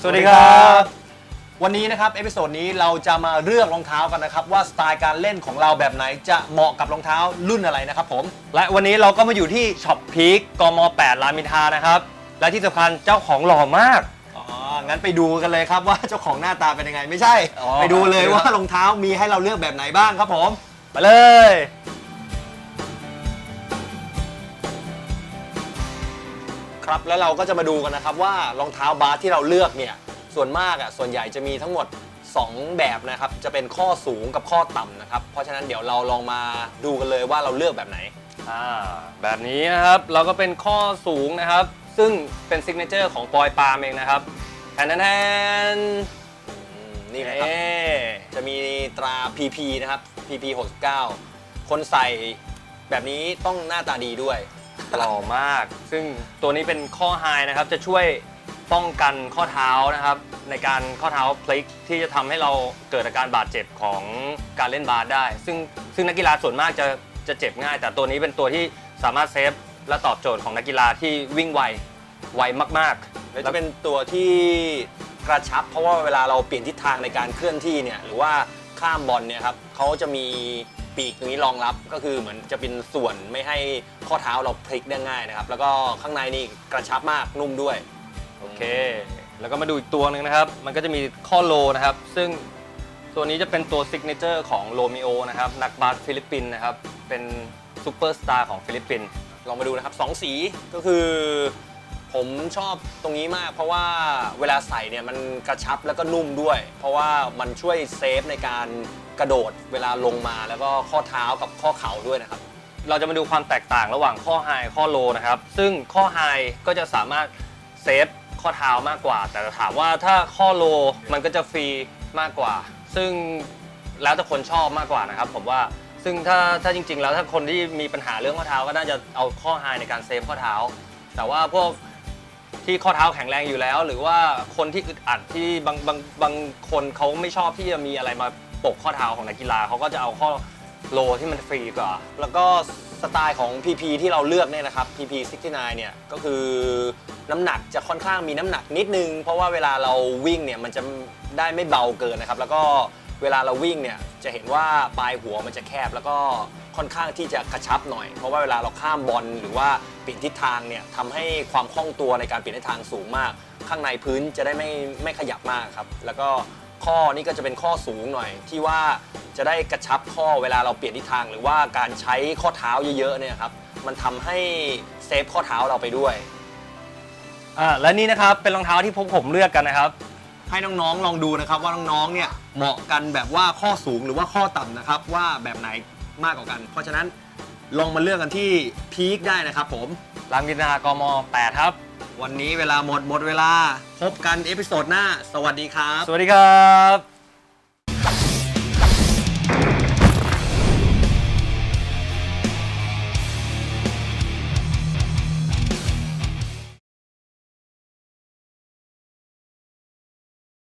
สวัสดีครับ วันนี้นะครับเอพิโซดนี้เราจะมาเลือกรองเท้ากันนะครับ ว่าสไตล์การเล่นของเราแบบไหนจะเหมาะกับรองเท้ารุ่นอะไรนะครับผม และวันนี้เราก็มาอยู่ที่ช็อปพีคกม 8 รามอินทรานะครับ และที่สำคัญเจ้าของหล่อมากอ๋องั้นไปดูกันเลยครับว่าเจ้าของหน้าตาเป็นยังไงไม่ใช่ อ๋อ ไปดูเลยว่ารองเท้ามีให้เราเลือกแบบไหนบ้างครับผมมาเลย ครับ แล้วเราก็จะมาดูกันนะครับว่ารองเท้าบาสที่เราเลือกเนี่ย ส่วนมากอะส่วนใหญ่จะมีทั้งหมด 2 แบบนะครับ จะเป็นข้อสูงกับข้อต่ำนะครับ เพราะฉะนั้นเดี๋ยวเราลองมาดูกันเลยว่าเราเลือกแบบไหน อ่าแบบนี้นะครับเราก็เป็นข้อสูงนะครับ ซึ่งเป็นซิกเนเจอร์ของปอยปาล์มเองนะครับแทนแทนอืมนี่นะครับ จะมีตรา PP นะครับ PP 69คนใส่แบบนี้ต้องหน้าตาดีด้วย หล่อมาก ซึ่งตัวนี้เป็นข้อไฮนะครับจะช่วยป้องกันข้อเท้านะครับ ในการข้อเท้าพลิกที่จะทำให้เราเกิดอาการบาดเจ็บของการเล่นบาสได้ ซึ่งซึ่งนักกีฬาส่วนมากจะจะเจ็บง่าย แต่ตัวนี้เป็นตัวที่สามารถเซฟและตอบโจทย์ของนักกีฬาที่วิ่งไวไวมากๆ แล้วจะเป็นตัวที่กระชับ เพราะว่าเวลาเราเปลี่ยนทิศทางในการเคลื่อนที่เนี่ยหรือว่าข้ามบอลเนี่ยครับเขาจะมี ปีกตรงนี้รองรับก็คือเหมือนจะเป็นส่วนไม่ให้ข้อเท้าเราพลิกได้ง่ายนะครับ แล้วก็ข้างในนี่กระชับมากนุ่มด้วย โอเค แล้วก็มาดูอีกตัวหนึ่งนะครับ มันก็จะมีข้อโลนะครับ ซึ่งตัวนี้จะเป็นตัวซิกเนเจอร์ของโรมิโอนะครับ นักบาสฟิลิปปินส์นะครับ เป็นซูเปอร์สตาร์ของฟิลิปปินส์ ลองมาดูนะครับสองสีก็คือ ผมชอบตรงนี้มาก เพราะว่าเวลาใส่เนี่ยมันกระชับแล้วก็นุ่มด้วย เพราะว่ามันช่วยเซฟในการกระโดดเวลาลงมาแล้วก็ข้อเท้ากับข้อเข่าด้วยนะครับ เราจะมาดูความแตกต่างระหว่างข้อไฮข้อโลนะครับ ซึ่งข้อไฮก็จะสามารถเซฟข้อเท้ามากกว่า แต่ถามว่าถ้าข้อโลมันก็จะฟรีมากกว่า ซึ่งแล้วแต่คนชอบมากกว่านะครับ ผมว่าซึ่งถ้าถ้าจริง ๆ แล้วถ้าคนที่มีปัญหาเรื่องข้อเท้าก็น่าจะเอาข้อไฮในการเซฟข้อเท้า แต่ว่าพวก ที่ข้อเท้าแข็งแรงอยู่แล้ว หรือว่าคนที่อึดอัดที่บางบางบางคนเขาไม่ชอบที่จะมีอะไรมาปกข้อเท้าของนักกีฬาเขาก็จะเอาข้อโลที่มันฟรีกว่า แล้วก็สไตล์ของ PP ที่เราเลือกเนี่ยนะครับ PP 69เนี่ยก็คือน้ำหนักจะค่อนข้างมีน้ำหนักนิดนึง เพราะว่าเวลาเราวิ่งเนี่ยมันจะได้ไม่เบาเกินนะครับ แล้วก็ เวลาเราวิ่งเนี่ยจะเห็นว่าปลายหัวมันจะแคบแล้วก็ค่อนข้างที่จะกระชับหน่อย เพราะว่าเวลาเราข้ามบอลหรือว่าเปลี่ยนทิศทางเนี่ยทำให้ความคล่องตัวในการเปลี่ยนทิศทางสูงมาก ข้างในพื้นจะได้ไม่ไม่ขยับมากครับ แล้วก็ข้อนี้ก็จะเป็นข้อสูงหน่อย ที่ว่าจะได้กระชับข้อเวลาเราเปลี่ยนทิศทาง หรือว่าการใช้ข้อเท้าเยอะๆเนี่ยครับมันทำให้เซฟข้อเท้าเราไปด้วยอ่าและนี่นะครับเป็นรองเท้าที่พวกผมเลือกกันนะครับ ให้น้องๆ ลองดูนะครับว่าน้องๆ เนี่ยเหมาะกันแบบว่าข้อสูงหรือว่าข้อต่ำนะครับ ว่าแบบไหนมากกว่ากัน เพราะฉะนั้นลองมาเลือกกันที่พีคได้นะครับผม รามอินทรากม 8 ครับ วันนี้เวลาหมดหมดเวลา พบกันเอพิโซดหน้า สวัสดีครับ สวัสดีครับ